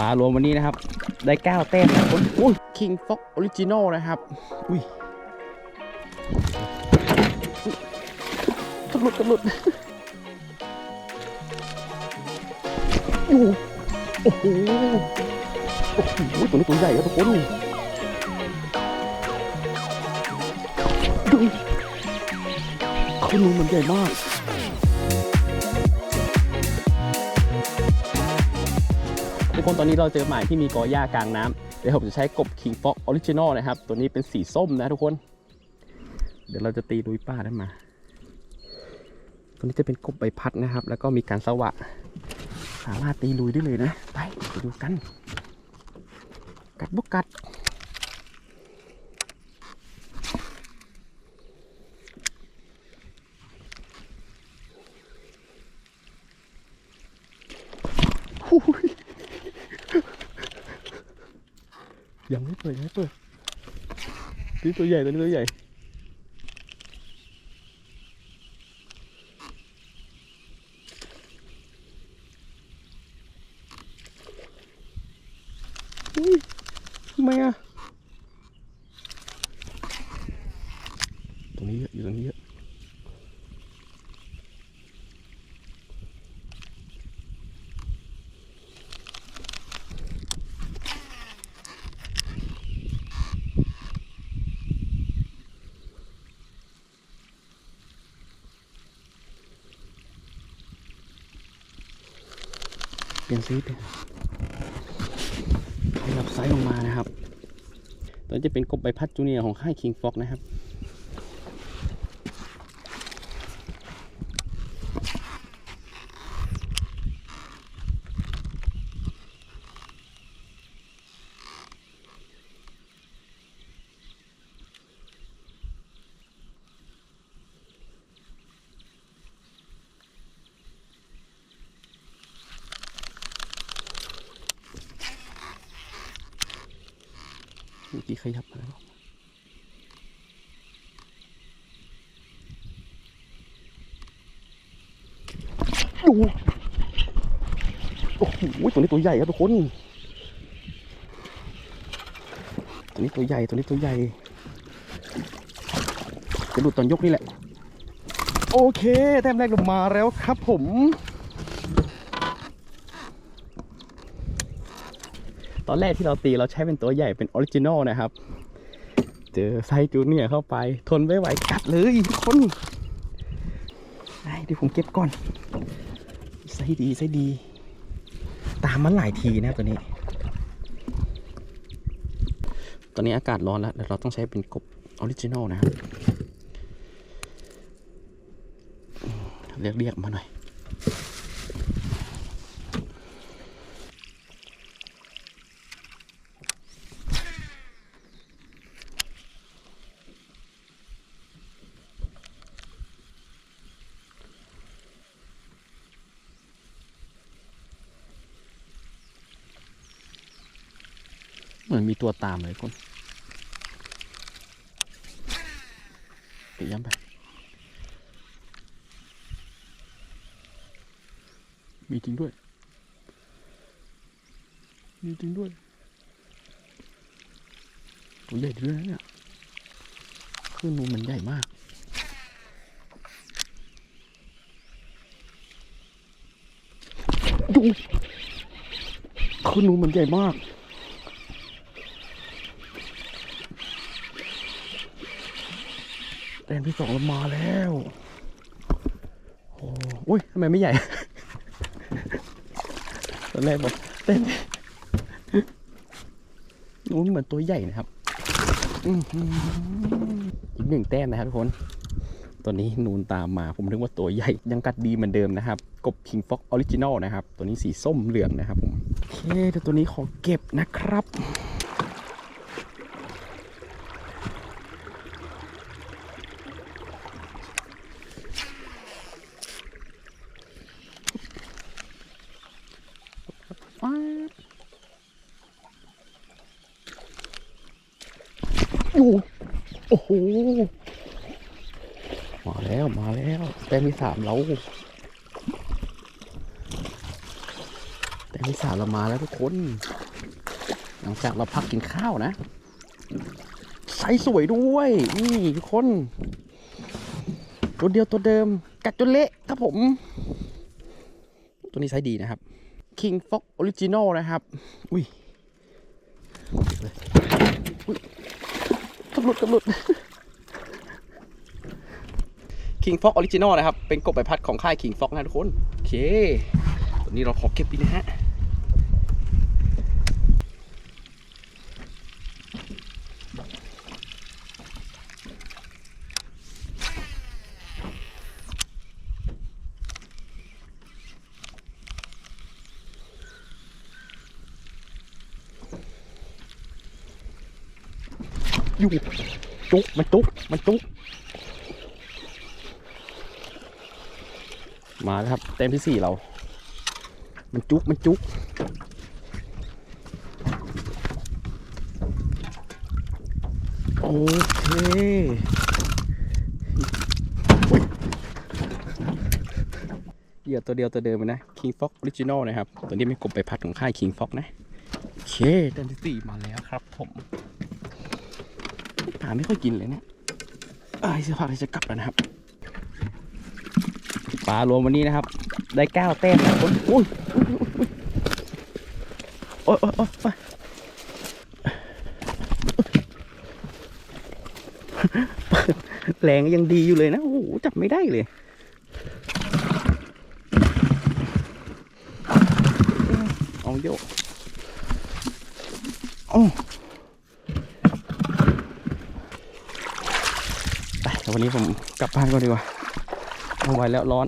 ลารวมวันนี้นะครับ ได้เก้าแต้มนะคนอุ้ย King Fox Original นะครับ อุ้ยกระลุดกระลุดอ้โหโอ้โห โอ้โห ตัวนี้ตัวใหญ่ครับทุกคนดูเขานูมันใหญ่มาก ทุกคนตอนนี้เราเจอหมายที่มีกอหญ้ากลางน้ำเดี๋ยวผมจะใช้กบ King Fox Original นะครับ ตัวนี้เป็นสีส้มนะทุกคน เดี๋ยวเราจะตีลุยป้าได้มา ตัวนี้จะเป็นกบใบพัดนะครับ แล้วก็มีการสวะ สามารถตีลุยได้เลยนะ ไปไปดูกัน กัดบุกกัด ยังไม่เปิดยังไม่เปิดนี่ตัวใหญ่ตัวนี้ตั วใหญ่อุ้ยทำไมอะตรงนี้เยอะอยู่ตรงนี้เยอะ ปลี่ยนซีเปลยขยับไซส์ลงมานะครับตัวนี้จะเป็นกบใบพัดจูเนียร์ของค่ายคิงฟ็อกนะครับ มื่อกี้ขยับมาแล้วดูโอ้โหตัวนี้ตัวใหญ่ครับทุกคน ตัวนี้ตัวใหญ่ ตัวนี้ตัวใหญ่ จะหลุดตอนยกนี่แหละ โอเค แต้มแรกลงมาแล้วครับผม อนแรกที่เราตีเราใช้เป็นตัวใหญ่เป็นออริจินอลนะครับ เจอไซส์จูเนียเข้าไป ทนไม่ไหวกัดเลยทุกคนได้เดี๋ยวผมเก็บก่อนไซส์ดีไซส์ดี ตามมันหลายทีนะตัวนี้ ตอนนี้อากาศร้อนแล้วเราต้องใช้เป็นกบออริจินอลนะครับเรียกเรียกมาหน่อย เหมือนมีตัวตามเลยคนไปย้ำไปมีจริงด้วย มีจริงด้วย ตัวใหญ่ด้วยนะเนี่ยคลื่นนูมันใหญ่มากดูคลื่นนูมันใหญ่มาก ต้มที่สองเรามาแล้วโอ้อุ้ยทำไมไม่ใหญ่ ตอนแรกบอกเต้นนู้นเหมือนตัวใหญ่นะครับอือหืออีกหนึ่งแต้มนะครับทุกคนตัวนี้นูนตามมา ผมนึกว่าตัวใหญ่ ยังกัดดีเหมือนเดิมนะครับ กบ King Fox Original นะครับ ตัวนี้สีส้มเหลืองนะครับผม โอเคเดี๋ยวตัวนี้ขอเก็บนะครับ อ้โหโอ้โหมาแล้วมาแล้วแต้มที่สามแล้วแต้ต้มที่สามเรามาแล้วทุกคน หลังจากเราพักกินข้าวนะไซส์สวยด้วยนี่ทุกคน ตัวเดียวตัวเดิม กัดจนเละครับผม ตัวนี้ไซส์ดีนะครับ King Fox Original นะครับ อุ้ยอุ้ย กำหลุดกำหลุดคิงฟ็อกออริจินอลนะครับ เป็นกบใบพัดของค่ายคิงฟ็อกนะทุกคน โอเค ตัวนี้เราขอเก็บดีนะฮะ อยู่จุกมันจุกมันจุกมาแล้วครับเต็มที่สี่เรา มันจุกมันจุกโอเคเหยื่อตัวเดียวตัวเดิมเลยนะ King Fox Original นะครับ ตัวนี้เป็นกบใบพัดของค่าย King Fox นะ โอเคเต็มที่สี่มาแล้วครับผม ปลาไม่ค่อยกินเลยเนี่ยเอ้เสื้อผ้าจะกลับแล้วนะครับปลารวมวันนี้นะครับ ได้เก้าแต้มนะคนอุ้ยโอ้ยโอ้ยโอ้ยโอ้ยแรงยังดีอยู่เลยนะ โอ้โห จับไม่ได้เลยเอาโยกโอ้ ไปแต่ วันนี้ผมกลับบ้านก่อนดีกว่าไม่ไหวแล้วร้อน